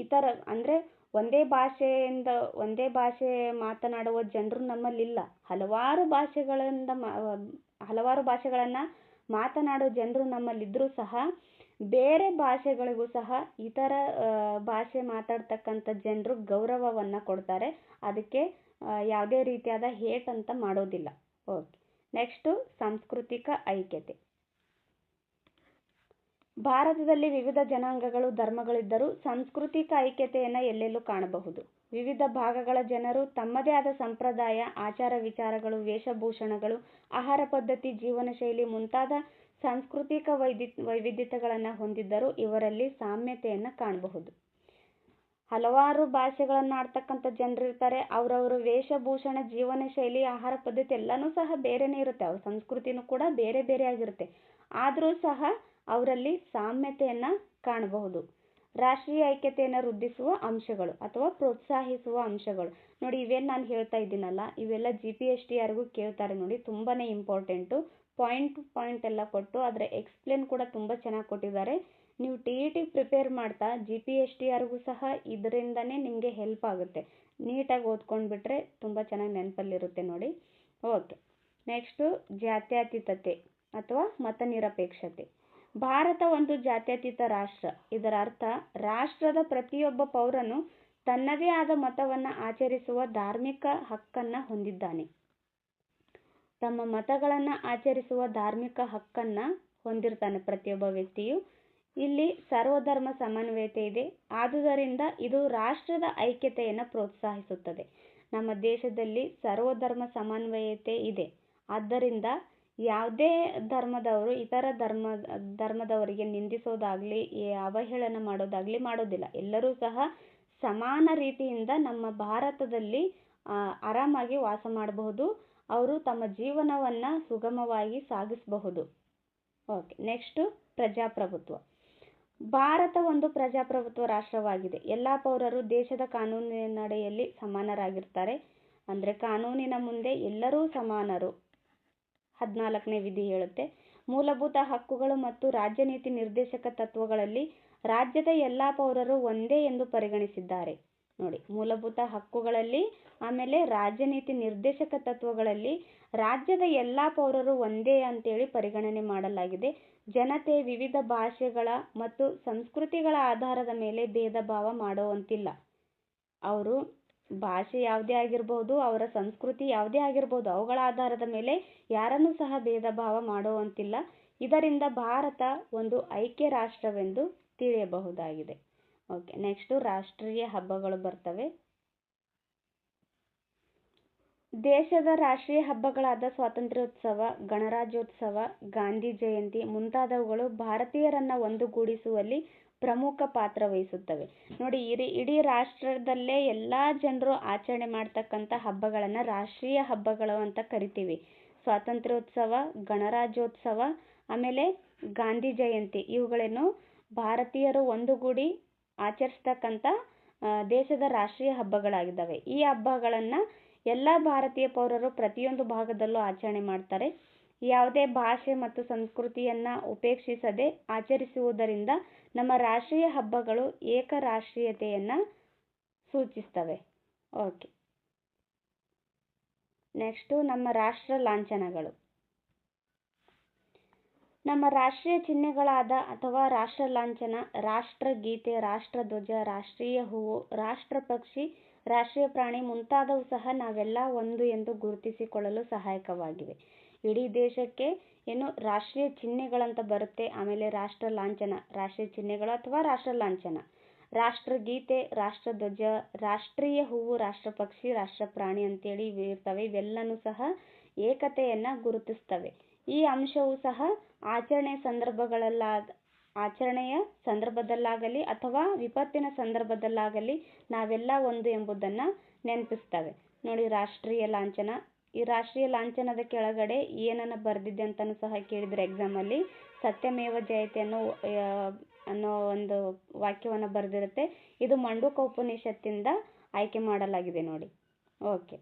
ಇತರ, ಅಂದರೆ ಒಂದೇ ಭಾಷೆಯಿಂದ ಒಂದೇ ಭಾಷೆ ಮಾತನಾಡುವ ಜನರು ನಮ್ಮಲ್ಲಿಲ್ಲ. ಹಲವಾರು ಭಾಷೆಗಳಿಂದ ಹಲವಾರು ಭಾಷೆಗಳನ್ನು ಮಾತನಾಡೋ ಜನರು ನಮ್ಮಲ್ಲಿದ್ದರೂ ಸಹ ಬೇರೆ ಭಾಷೆಗಳಿಗೂ ಸಹ ಇತರ ಭಾಷೆ ಮಾತಾಡ್ತಕ್ಕಂಥ ಜನರು ಗೌರವವನ್ನು ಕೊಡ್ತಾರೆ. ಅದಕ್ಕೆ ಯಾವುದೇ ರೀತಿಯಾದ ಹೇಟ್ ಅಂತ ಮಾಡೋದಿಲ್ಲ. ಓಕೆ. ನೆಕ್ಸ್ಟು ಸಾಂಸ್ಕೃತಿಕ ಐಕ್ಯತೆ. ಭಾರತದಲ್ಲಿ ವಿವಿಧ ಜನಾಂಗಗಳು, ಧರ್ಮಗಳಿದ್ದರೂ ಸಾಂಸ್ಕೃತಿಕ ಐಕ್ಯತೆಯನ್ನು ಎಲ್ಲೆಲ್ಲೂ ಕಾಣಬಹುದು. ವಿವಿಧ ಭಾಗಗಳ ಜನರು ತಮ್ಮದೇ ಆದ ಸಂಪ್ರದಾಯ, ಆಚಾರ ವಿಚಾರಗಳು, ವೇಷಭೂಷಣಗಳು, ಆಹಾರ ಪದ್ಧತಿ, ಜೀವನ ಶೈಲಿ ಮುಂತಾದ ಸಾಂಸ್ಕೃತಿಕ ವೈದಿ, ವೈವಿಧ್ಯತೆಗಳನ್ನು ಹೊಂದಿದ್ದರೂ ಇವರಲ್ಲಿ ಸಾಮ್ಯತೆಯನ್ನು ಕಾಣಬಹುದು. ಹಲವಾರು ಭಾಷೆಗಳನ್ನು ಆಡ್ತಕ್ಕಂಥ ಜನರು ಇರ್ತಾರೆ. ಅವರವರ ವೇಷಭೂಷಣ, ಜೀವನ ಶೈಲಿ, ಆಹಾರ ಪದ್ಧತಿ ಎಲ್ಲನೂ ಸಹ ಬೇರೆಯೇ ಇರುತ್ತೆ. ಅವ್ರ ಸಂಸ್ಕೃತಿನೂ ಕೂಡ ಬೇರೆ ಬೇರೆ ಆಗಿರುತ್ತೆ. ಆದರೂ ಸಹ ಅವರಲ್ಲಿ ಸಾಮ್ಯತೆಯನ್ನು ಕಾಣಬಹುದು. ರಾಷ್ಟ್ರೀಯ ಐಕ್ಯತೆಯನ್ನು ವೃದ್ಧಿಸುವ ಅಂಶಗಳು ಅಥವಾ ಪ್ರೋತ್ಸಾಹಿಸುವ ಅಂಶಗಳು. ನೋಡಿ, ಇವೇನು ನಾನು ಹೇಳ್ತಾ ಇದ್ದೀನಲ್ಲ, ಇವೆಲ್ಲ ಜಿ ಪಿ ಎಸ್ ಟಿ ಯಾರಿಗೂ ಕೇಳ್ತಾರೆ ನೋಡಿ ತುಂಬಾ ಇಂಪಾರ್ಟೆಂಟು ಪಾಯಿಂಟ್ ಟು ಪಾಯಿಂಟ್ ಎಲ್ಲ ಕೊಟ್ಟು ಅದರ ಎಕ್ಸ್ಪ್ಲೇನ್ ಕೂಡ ತುಂಬ ಚೆನ್ನಾಗಿ ಕೊಟ್ಟಿದ್ದಾರೆ. ನೀವು ಟಿ ಇ ಟಿ ಪ್ರಿಪೇರ್ ಮಾಡ್ತಾ ಜಿ ಪಿ ಎಸ್ ಟಿ ಯಾರಿಗೂ ಸಹ ಇದರಿಂದನೇ ನಿಮಗೆ ಹೆಲ್ಪ್ ಆಗುತ್ತೆ. ನೀಟಾಗಿ ಓದ್ಕೊಂಡ್ಬಿಟ್ರೆ ತುಂಬ ಚೆನ್ನಾಗಿ ನೆನಪಲ್ಲಿರುತ್ತೆ ನೋಡಿ. ಓಕೆ ನೆಕ್ಸ್ಟು ಜಾತ್ಯತೀತತೆ ಅಥವಾ ಮತ ನಿರಪೇಕ್ಷತೆ. ಭಾರತ ಒಂದು ಜಾತ್ಯತೀತ ರಾಷ್ಟ್ರ. ಇದರ ಅರ್ಥ ರಾಷ್ಟ್ರದ ಪ್ರತಿಯೊಬ್ಬ ಪೌರನು ತನ್ನದೇ ಆದ ಮತವನ್ನು ಆಚರಿಸುವ ಧಾರ್ಮಿಕ ಹಕ್ಕನ್ನು ಹೊಂದಿದ್ದಾನೆ. ತಮ್ಮ ಮತಗಳನ್ನು ಆಚರಿಸುವ ಧಾರ್ಮಿಕ ಹಕ್ಕನ್ನು ಹೊಂದಿರ್ತಾನೆ ಪ್ರತಿಯೊಬ್ಬ ವ್ಯಕ್ತಿಯು. ಇಲ್ಲಿ ಸರ್ವಧರ್ಮ ಸಮನ್ವಯತೆ ಇದೆ. ಆದುದರಿಂದ ಇದು ರಾಷ್ಟ್ರದ ಐಕ್ಯತೆಯನ್ನು ಪ್ರೋತ್ಸಾಹಿಸುತ್ತದೆ. ನಮ್ಮ ದೇಶದಲ್ಲಿ ಸರ್ವಧರ್ಮ ಸಮನ್ವಯತೆ ಇದೆ. ಆದ್ದರಿಂದ ಯಾವುದೇ ಧರ್ಮದವರು ಇತರ ಧರ್ಮ, ಧರ್ಮದವರಿಗೆ ನಿಂದಿಸೋದಾಗಲಿ ಅವಹೇಳನ ಮಾಡೋದಾಗಲಿ ಮಾಡೋದಿಲ್ಲ. ಎಲ್ಲರೂ ಸಹ ಸಮಾನ ರೀತಿಯಿಂದ ನಮ್ಮ ಭಾರತದಲ್ಲಿ ಆರಾಮಾಗಿ ವಾಸ ಮಾಡಬಹುದು. ಅವರು ತಮ್ಮ ಜೀವನವನ್ನು ಸುಗಮವಾಗಿ ಸಾಗಿಸಬಹುದು. ಓಕೆ, ನೆಕ್ಸ್ಟು ಪ್ರಜಾಪ್ರಭುತ್ವ. ಭಾರತ ಒಂದು ಪ್ರಜಾಪ್ರಭುತ್ವ ರಾಷ್ಟ್ರವಾಗಿದೆ. ಎಲ್ಲ ಪೌರರು ದೇಶದ ಕಾನೂನಿನಡಿಯಲ್ಲಿ ಸಮಾನರಾಗಿರ್ತಾರೆ. ಅಂದರೆ ಕಾನೂನಿನ ಮುಂದೆ ಎಲ್ಲರೂ ಸಮಾನರು. ಹದಿನಾಲ್ಕನೇ ವಿಧಿ ಹೇಳುತ್ತೆ. ಮೂಲಭೂತ ಹಕ್ಕುಗಳು ಮತ್ತು ರಾಜ್ಯ ನೀತಿ ನಿರ್ದೇಶಕ ತತ್ವಗಳಲ್ಲಿ ರಾಜ್ಯದ ಎಲ್ಲ ಪೌರರು ಒಂದೇ ಎಂದು ಪರಿಗಣಿಸಿದ್ದಾರೆ. ನೋಡಿ, ಮೂಲಭೂತ ಹಕ್ಕುಗಳಲ್ಲಿ, ಆಮೇಲೆ ರಾಜ್ಯ ನೀತಿ ನಿರ್ದೇಶಕ ತತ್ವಗಳಲ್ಲಿ ರಾಜ್ಯದ ಎಲ್ಲ ಪೌರರು ಒಂದೇ ಅಂತೇಳಿ ಪರಿಗಣನೆ ಮಾಡಲಾಗಿದೆ. ಜನತೆ ವಿವಿಧ ಭಾಷೆಗಳ ಮತ್ತು ಸಂಸ್ಕೃತಿಗಳ ಆಧಾರದ ಮೇಲೆ ಭೇದ ಭಾವ ಮಾಡುವಂತಿಲ್ಲ ಅವರು ಭಾಷೆ ಯಾವುದೇ ಆಗಿರ್ಬೋದು, ಅವರ ಸಂಸ್ಕೃತಿ ಯಾವುದೇ ಆಗಿರ್ಬೋದು, ಅವುಗಳ ಆಧಾರದ ಮೇಲೆ ಯಾರನ್ನು ಸಹ ಭೇದ ಭಾವ ಮಾಡುವಂತಿಲ್ಲ. ಇದರಿಂದ ಭಾರತ ಒಂದು ಐಕ್ಯ ರಾಷ್ಟ್ರವೆಂದು ತಿಳಿಯಬಹುದಾಗಿದೆ. ಓಕೆ ನೆಕ್ಸ್ಟು ರಾಷ್ಟ್ರೀಯ ಹಬ್ಬಗಳು ಬರ್ತವೆ. ದೇಶದ ರಾಷ್ಟ್ರೀಯ ಹಬ್ಬಗಳಾದ ಸ್ವಾತಂತ್ರ್ಯೋತ್ಸವ, ಗಣರಾಜ್ಯೋತ್ಸವ, ಗಾಂಧಿ ಜಯಂತಿ ಮುಂತಾದವುಗಳು ಭಾರತೀಯರನ್ನು ಒಂದುಗೂಡಿಸುವಲ್ಲಿ ಪ್ರಮುಖ ಪಾತ್ರ ವಹಿಸುತ್ತವೆ. ನೋಡಿ, ಇಡೀ ಇಡೀ ರಾಷ್ಟ್ರದಲ್ಲೇ ಎಲ್ಲ ಜನರು ಆಚರಣೆ ಮಾಡ್ತಕ್ಕಂಥ ಹಬ್ಬಗಳನ್ನು ರಾಷ್ಟ್ರೀಯ ಹಬ್ಬಗಳು ಅಂತ ಕರಿತೀವಿ. ಸ್ವಾತಂತ್ರ್ಯೋತ್ಸವ, ಗಣರಾಜ್ಯೋತ್ಸವ, ಆಮೇಲೆ ಗಾಂಧಿ ಜಯಂತಿ, ಇವುಗಳನ್ನು ಭಾರತೀಯರು ಒಂದುಗೂಡಿ ಆಚರಿಸ್ತಕ್ಕಂಥ ದೇಶದ ರಾಷ್ಟ್ರೀಯ ಹಬ್ಬಗಳಾಗಿದ್ದಾವೆ. ಈ ಹಬ್ಬಗಳನ್ನು ಎಲ್ಲ ಭಾರತೀಯ ಪೌರರು ಪ್ರತಿಯೊಂದು ಭಾಗದಲ್ಲೂ ಆಚರಣೆ ಮಾಡ್ತಾರೆ. ಯಾವುದೇ ಭಾಷೆ ಮತ್ತು ಸಂಸ್ಕೃತಿಯನ್ನು ಉಪೇಕ್ಷಿಸದೆ ಆಚರಿಸುವುದರಿಂದ ನಮ್ಮ ರಾಷ್ಟ್ರೀಯ ಹಬ್ಬಗಳು ಏಕ ರಾಷ್ಟ್ರೀಯತೆಯನ್ನು ಸೂಚಿಸ್ತವೆ. ಓಕೆ. ನೆಕ್ಸ್ಟು ನಮ್ಮ ರಾಷ್ಟ್ರ ಲಾಂಛನಗಳು. ನಮ್ಮ ರಾಷ್ಟ್ರೀಯ ಚಿಹ್ನೆಗಳಾದ ಅಥವಾ ರಾಷ್ಟ್ರ ಲಾಂಛನ ರಾಷ್ಟ್ರಗೀತೆ ರಾಷ್ಟ್ರಧ್ವಜ ರಾಷ್ಟ್ರೀಯ ಹೂವು, ರಾಷ್ಟ್ರ ಪಕ್ಷಿ, ರಾಷ್ಟ್ರೀಯ ಪ್ರಾಣಿ ಮುಂತಾದವು ಸಹ ನಾವೆಲ್ಲ ಒಂದು ಎಂದು ಗುರುತಿಸಿಕೊಳ್ಳಲು ಸಹಾಯಕವಾಗಿವೆ. ಇಡೀ ದೇಶಕ್ಕೆ ಏನು ರಾಷ್ಟ್ರೀಯ ಚಿಹ್ನೆಗಳಂತ ಬರುತ್ತೆ. ಆಮೇಲೆ ರಾಷ್ಟ್ರ ಲಾಂಛನ, ರಾಷ್ಟ್ರೀಯ ಚಿಹ್ನೆಗಳು ಅಥವಾ ರಾಷ್ಟ್ರ ಲಾಂಛನ. ರಾಷ್ಟ್ರಗೀತೆ ರಾಷ್ಟ್ರಧ್ವಜ ರಾಷ್ಟ್ರೀಯ ಹೂವು, ರಾಷ್ಟ್ರ ಪಕ್ಷಿ, ರಾಷ್ಟ್ರ ಪ್ರಾಣಿ ಅಂತೇಳಿ ಇರ್ತವೆ. ಇವೆಲ್ಲನೂ ಸಹ ಏಕತೆಯನ್ನು ಗುರುತಿಸ್ತವೆ. ಈ ಅಂಶವು ಸಹ ಆಚರಣೆಯ ಸಂದರ್ಭಗಳಲ್ಲಾದ ಆಚರಣೆಯ ಸಂದರ್ಭದಲ್ಲಾಗಲಿ ಅಥವಾ ವಿಪತ್ತಿನ ಸಂದರ್ಭದಲ್ಲಾಗಲಿ ನಾವೆಲ್ಲ ಒಂದು ಎಂಬುದನ್ನು ನೆನಪಿಸ್ತವೆ. ನೋಡಿ ರಾಷ್ಟ್ರೀಯ ಲಾಂಛನ. ಈ ರಾಷ್ಟ್ರೀಯ ಲಾಂಛನದ ಕೆಳಗಡೆ ಏನನ್ನು ಬರೆದಿದೆ ಅಂತಲೂ ಸಹ ಕೇಳಿದರೆ ಎಕ್ಸಾಮಲ್ಲಿ ಸತ್ಯಮೇವ ಜಯತೆ ಅನ್ನೋ ಅನ್ನೋ ಒಂದು ವಾಕ್ಯವನ್ನು ಬರೆದಿರುತ್ತೆ. ಇದು ಮಂಡುಕ ಉಪನಿಷತ್ತಿಂದ ಆಯ್ಕೆ ಮಾಡಲಾಗಿದೆ ನೋಡಿ. ಓಕೆ.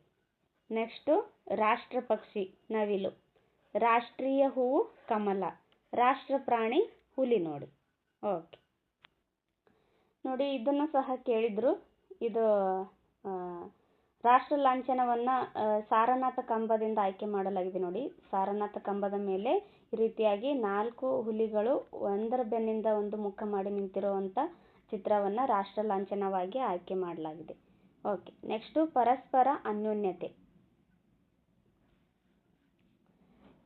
ನೆಕ್ಸ್ಟು ರಾಷ್ಟ್ರ ಪಕ್ಷಿ ನವಿಲು. ರಾಷ್ಟ್ರೀಯ ಹೂವು ಕಮಲ. ರಾಷ್ಟ್ರ ಪ್ರಾಣಿ ಹುಲಿ ನೋಡಿ. ಓಕೆ. ನೋಡಿ, ಇದನ್ನು ಸಹ ಕೇಳಿದರು. ಇದು ರಾಷ್ಟ್ರ ಲಾಂಛನವನ್ನು ಸಾರನಾಥ ಕಂಬದಿಂದ ಆಯ್ಕೆ ಮಾಡಲಾಗಿದೆ ನೋಡಿ. ಸಾರನಾಥ ಕಂಬದ ಮೇಲೆ ಈ ರೀತಿಯಾಗಿ ನಾಲ್ಕು ಹುಲಿಗಳು ಒಂದರ ಬೆನ್ನಿಂದ ಒಂದು ಮುಖ ಮಾಡಿ ನಿಂತಿರುವಂಥ ಚಿತ್ರವನ್ನು ರಾಷ್ಟ್ರ ಲಾಂಛನವಾಗಿ ಆಯ್ಕೆ ಮಾಡಲಾಗಿದೆ. ಓಕೆ, ನೆಕ್ಸ್ಟು ಪರಸ್ಪರ ಅನ್ಯೋನ್ಯತೆ.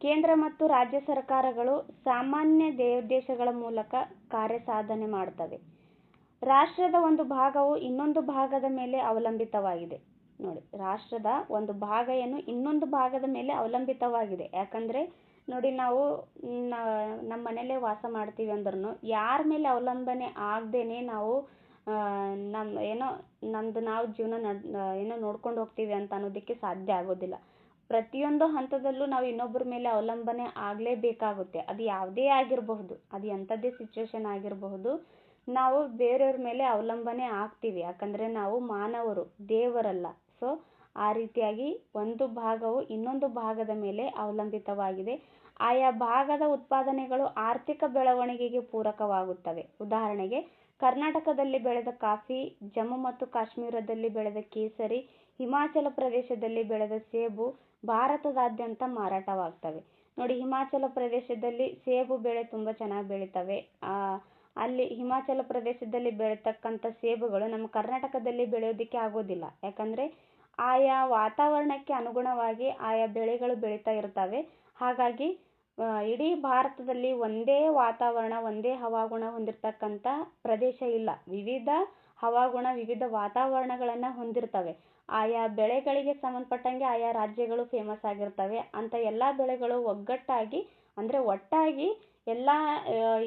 ಕೇಂದ್ರ ಮತ್ತು ರಾಜ್ಯ ಸರ್ಕಾರಗಳು ಸಾಮಾನ್ಯ ದೇಶಗಳ ಮೂಲಕ ಕಾರ್ಯಸಾಧನೆ ಮಾಡ್ತವೆ. ರಾಷ್ಟ್ರದ ಒಂದು ಭಾಗವು ಇನ್ನೊಂದು ಭಾಗದ ಮೇಲೆ ಅವಲಂಬಿತವಾಗಿದೆ. ನೋಡಿ, ರಾಷ್ಟ್ರದ ಒಂದು ಭಾಗ ಏನು ಇನ್ನೊಂದು ಭಾಗದ ಮೇಲೆ ಅವಲಂಬಿತವಾಗಿದೆ. ಯಾಕಂದರೆ ನೋಡಿ ನಾವು ನಮ್ಮ ಮನೆಯಲ್ಲೇ ವಾಸ ಮಾಡ್ತೀವಿ ಅಂದ್ರೂ ಯಾರ ಮೇಲೆ ಅವಲಂಬನೆ ಆಗದೇನೆ ನಾವು ನಮ್ಮ ಏನೋ ನಮ್ದು ನಾವು ಜೀವನ ನಡ್ ಏನೋ ನೋಡ್ಕೊಂಡು ಹೋಗ್ತೀವಿ ಅಂತ ಅನ್ನೋದಕ್ಕೆ ಸಾಧ್ಯ ಆಗೋದಿಲ್ಲ. ಪ್ರತಿಯೊಂದು ಹಂತದಲ್ಲೂ ನಾವು ಇನ್ನೊಬ್ಬರ ಮೇಲೆ ಅವಲಂಬನೆ ಆಗಲೇಬೇಕಾಗುತ್ತೆ. ಅದು ಯಾವುದೇ ಆಗಿರಬಹುದು, ಅದು ಎಂಥದ್ದೇ ಸಿಚುವೇಶನ್ ಆಗಿರಬಹುದು, ನಾವು ಬೇರೆಯವ್ರ ಮೇಲೆ ಅವಲಂಬನೆ ಆಗ್ತೀವಿ. ಯಾಕಂದರೆ ನಾವು ಮಾನವರು, ದೇವರಲ್ಲ. ಸೊ ಆ ರೀತಿಯಾಗಿ ಒಂದು ಭಾಗವು ಇನ್ನೊಂದು ಭಾಗದ ಮೇಲೆ ಅವಲಂಬಿತವಾಗಿದೆ. ಆಯಾ ಭಾಗದ ಉತ್ಪಾದನೆಗಳು ಆರ್ಥಿಕ ಬೆಳವಣಿಗೆಗೆ ಪೂರಕವಾಗುತ್ತವೆ. ಉದಾಹರಣೆಗೆ, ಕರ್ನಾಟಕದಲ್ಲಿ ಬೆಳೆದ ಕಾಫಿ, ಜಮ್ಮು ಮತ್ತು ಕಾಶ್ಮೀರದಲ್ಲಿ ಬೆಳೆದ ಕೇಸರಿ, ಹಿಮಾಚಲ ಪ್ರದೇಶದಲ್ಲಿ ಬೆಳೆದ ಸೇಬು ಭಾರತದಾದ್ಯಂತ ಮಾರಾಟವಾಗ್ತವೆ. ನೋಡಿ, ಹಿಮಾಚಲ ಪ್ರದೇಶದಲ್ಲಿ ಸೇಬು ಬೆಳೆ ತುಂಬ ಚೆನ್ನಾಗಿ ಬೆಳೀತವೆ. ಅಲ್ಲಿ ಹಿಮಾಚಲ ಪ್ರದೇಶದಲ್ಲಿ ಬೆಳೀತಕ್ಕಂಥ ಸೇಬುಗಳು ನಮ್ಮ ಕರ್ನಾಟಕದಲ್ಲಿ ಬೆಳೆಯೋದಕ್ಕೆ ಆಗೋದಿಲ್ಲ. ಯಾಕಂದರೆ ಆಯಾ ವಾತಾವರಣಕ್ಕೆ ಅನುಗುಣವಾಗಿ ಆಯಾ ಬೆಳೆಗಳು ಬೆಳೀತಾ ಇರ್ತವೆ. ಹಾಗಾಗಿ ಇಡೀ ಭಾರತದಲ್ಲಿ ಒಂದೇ ವಾತಾವರಣ, ಒಂದೇ ಹವಾಗುಣ ಹೊಂದಿರತಕ್ಕಂಥ ಪ್ರದೇಶ ಇಲ್ಲ. ವಿವಿಧ ಹವಾಗುಣ, ವಿವಿಧ ವಾತಾವರಣಗಳನ್ನು ಹೊಂದಿರ್ತವೆ. ಆಯಾ ಬೆಳೆಗಳಿಗೆ ಸಂಬಂಧಪಟ್ಟಂಗೆ ಆಯಾ ರಾಜ್ಯಗಳು ಫೇಮಸ್ ಆಗಿರ್ತವೆ. ಅಂಥ ಎಲ್ಲ ಬೆಳೆಗಳು ಒಗ್ಗಟ್ಟಾಗಿ, ಅಂದರೆ ಒಟ್ಟಾಗಿ ಎಲ್ಲ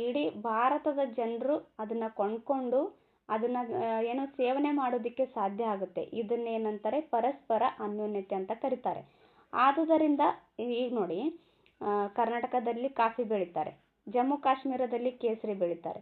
ಇಡೀ ಭಾರತದ ಜನರು ಅದನ್ನು ಕೊಂಡ್ಕೊಂಡು ಅದನ್ನು ಏನು ಸೇವನೆ ಮಾಡೋದಕ್ಕೆ ಸಾಧ್ಯ ಆಗುತ್ತೆ. ಇದನ್ನೇನಂತಾರೆ? ಪರಸ್ಪರ ಅನ್ಯೋನ್ಯತೆ ಅಂತ ಕರೀತಾರೆ. ಆದುದರಿಂದ, ಈಗ ನೋಡಿ ಕರ್ನಾಟಕದಲ್ಲಿ ಕಾಫಿ ಬೆಳೀತಾರೆ. ಜಮ್ಮು ಕಾಶ್ಮೀರದಲ್ಲಿ ಕೇಸರಿ ಬೆಳೀತಾರೆ.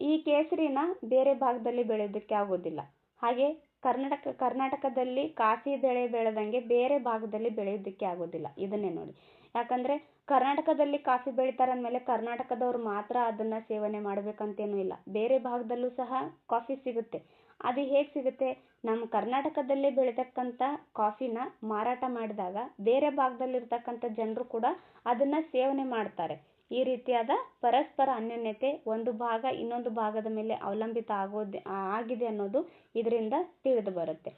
ಈ ಕೇಸರಿನ ಬೇರೆ ಭಾಗದಲ್ಲಿ ಬೆಳೆಯೋದಕ್ಕೆ ಆಗೋದಿಲ್ಲ. ಹಾಗೆ ಕರ್ನಾಟಕ, ಕರ್ನಾಟಕದಲ್ಲಿ ಕಾಫಿ ಬೆಳೆ ಬೆಳೆದಂಗೆ ಬೇರೆ ಭಾಗದಲ್ಲಿ ಬೆಳೆಯೋದಕ್ಕೆ ಆಗೋದಿಲ್ಲ. ಇದನ್ನೇ ನೋಡಿ. ಯಾಕಂದರೆ ಕರ್ನಾಟಕದಲ್ಲಿ ಕಾಫಿ ಬೆಳೀತಾರೆ ಅಂದಮೇಲೆ ಕರ್ನಾಟಕದವ್ರು ಮಾತ್ರ ಅದನ್ನು ಸೇವನೆ ಮಾಡಬೇಕಂತೇನೂ ಇಲ್ಲ. ಬೇರೆ ಭಾಗದಲ್ಲೂ ಸಹ ಕಾಫಿ ಸಿಗುತ್ತೆ. ಅದು ಹೇಗೆ ಸಿಗುತ್ತೆ? ನಮ್ಮ ಕರ್ನಾಟಕದಲ್ಲೇ ಬೆಳೀತಕ್ಕಂಥ ಕಾಫಿನ ಮಾರಾಟ ಮಾಡಿದಾಗ ಬೇರೆ ಭಾಗದಲ್ಲಿರ್ತಕ್ಕಂಥ ಜನರು ಕೂಡ ಅದನ್ನು ಸೇವನೆ ಮಾಡ್ತಾರೆ. ಈ ರೀತಿಯಾದ ಪರಸ್ಪರ ಅನ್ಯೋನ್ಯತೆ ಒಂದು ಭಾಗ ಇನ್ನೊಂದು ಭಾಗದ ಮೇಲೆ ಅವಲಂಬಿತ ಆಗೋದು, ಆಗಿದೆ ಅನ್ನೋದು ಇದರಿಂದ ತಿಳಿದು ಬರುತ್ತೆ.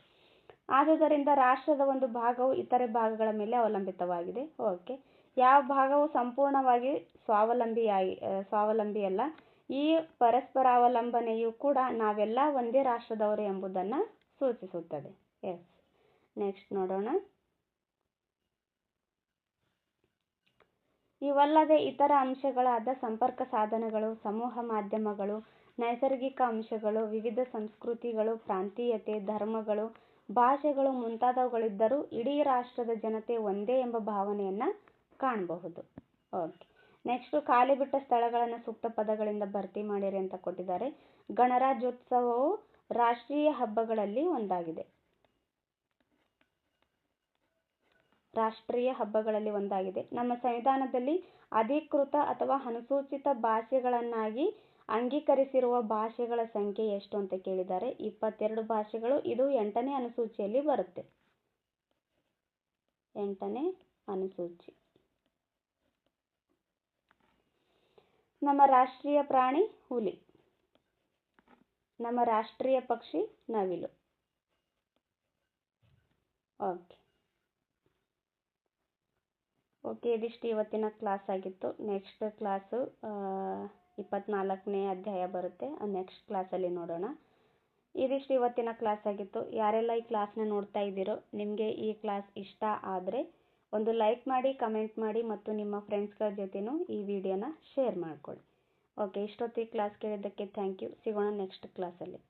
ಆದುದರಿಂದ ರಾಷ್ಟ್ರದ ಒಂದು ಭಾಗವು ಇತರೆ ಭಾಗಗಳ ಮೇಲೆ ಅವಲಂಬಿತವಾಗಿದೆ. ಓಕೆ. ಯಾವ ಭಾಗವು ಸಂಪೂರ್ಣವಾಗಿ ಸ್ವಾವಲಂಬಿಯಾಗಿ ಸ್ವಾವಲಂಬಿ ಅಲ್ಲ, ಈ ಪರಸ್ಪರ ಅವಲಂಬನೆಯು ಕೂಡ ನಾವೆಲ್ಲ ಒಂದೇ ರಾಷ್ಟ್ರದವರು ಎಂಬುದನ್ನು ಸೂಚಿಸುತ್ತದೆ. ಎಸ್ ನೆಕ್ಸ್ಟ್ ನೋಡೋಣ. ಇವಲ್ಲದೆ ಇತರ ಅಂಶಗಳಾದ ಸಂಪರ್ಕ ಸಾಧನಗಳು, ಸಮೂಹ ಮಾಧ್ಯಮಗಳು, ನೈಸರ್ಗಿಕ ಅಂಶಗಳು, ವಿವಿಧ ಸಂಸ್ಕೃತಿಗಳು, ಪ್ರಾಂತೀಯತೆ, ಧರ್ಮಗಳು, ಭಾಷೆಗಳು ಮುಂತಾದವುಗಳಿದ್ದರೂ ಇಡೀ ರಾಷ್ಟ್ರದ ಜನತೆ ಒಂದೇ ಎಂಬ ಭಾವನೆಯನ್ನು ಕಾಣಬಹುದು. ಓಕೆ ನೆಕ್ಸ್ಟು ಖಾಲಿ ಬಿಟ್ಟ ಸ್ಥಳಗಳನ್ನು ಸೂಕ್ತ ಪದಗಳಿಂದ ಭರ್ತಿ ಮಾಡಿರಿ ಅಂತ ಕೊಟ್ಟಿದ್ದಾರೆ. ಗಣರಾಜ್ಯೋತ್ಸವವು ರಾಷ್ಟ್ರೀಯ ಹಬ್ಬಗಳಲ್ಲಿ ಒಂದಾಗಿದೆ. ರಾಷ್ಟ್ರೀಯ ಹಬ್ಬಗಳಲ್ಲಿ ಒಂದಾಗಿದೆ. ನಮ್ಮ ಸಂವಿಧಾನದಲ್ಲಿ ಅಧಿಕೃತ ಅಥವಾ ಅನುಸೂಚಿತ ಭಾಷೆಗಳನ್ನಾಗಿ ಅಂಗೀಕರಿಸಿರುವ ಭಾಷೆಗಳ ಸಂಖ್ಯೆ ಎಷ್ಟು ಅಂತ ಕೇಳಿದ್ದಾರೆ. ಇಪ್ಪತ್ತೆರಡು ಭಾಷೆಗಳು ಇದು ಎಂಟನೇ ಅನುಸೂಚಿಯಲ್ಲಿ ಬರುತ್ತೆ. ಎಂಟನೇ ಅನುಸೂಚಿ. ನಮ್ಮ ರಾಷ್ಟ್ರೀಯ ಪ್ರಾಣಿ ಹುಲಿ. ನಮ್ಮ ರಾಷ್ಟ್ರೀಯ ಪಕ್ಷಿ ನವಿಲು. ಓಕೆ. ಓಕೆ, ಇದಿಷ್ಟು ಇವತ್ತಿನ ಕ್ಲಾಸ್ ಆಗಿತ್ತು. ನೆಕ್ಸ್ಟ್ ಕ್ಲಾಸು ಇಪ್ಪತ್ನಾಲ್ಕನೇ ಅಧ್ಯಾಯ ಬರುತ್ತೆ. ನೆಕ್ಸ್ಟ್ ಕ್ಲಾಸಲ್ಲಿ ನೋಡೋಣ. ಇದಿಷ್ಟು ಇವತ್ತಿನ ಕ್ಲಾಸ್ ಆಗಿತ್ತು. ಯಾರೆಲ್ಲ ಈ ಕ್ಲಾಸ್ನ ನೋಡ್ತಾ ಇದ್ದೀರೋ, ನಿಮಗೆ ಈ ಕ್ಲಾಸ್ ಇಷ್ಟ ಆದರೆ ಒಂದು ಲೈಕ್ ಮಾಡಿ ಕಮೆಂಟ್ ಮಾಡಿ ಮತ್ತು ನಿಮ್ಮ ಫ್ರೆಂಡ್ಸ್ಗಳ ಜೊತೆನೂ ಈ ವಿಡಿಯೋನ ಶೇರ್ ಮಾಡಿಕೊಳ್ಳಿ. ಓಕೆ ಇಷ್ಟೊತ್ತಿಗೆ ಕ್ಲಾಸ್ ಕೇಳಿದ್ದಕ್ಕೆ ಥ್ಯಾಂಕ್ ಯು ಸಿಗೋಣ ನೆಕ್ಸ್ಟ್ ಕ್ಲಾಸಲ್ಲಿ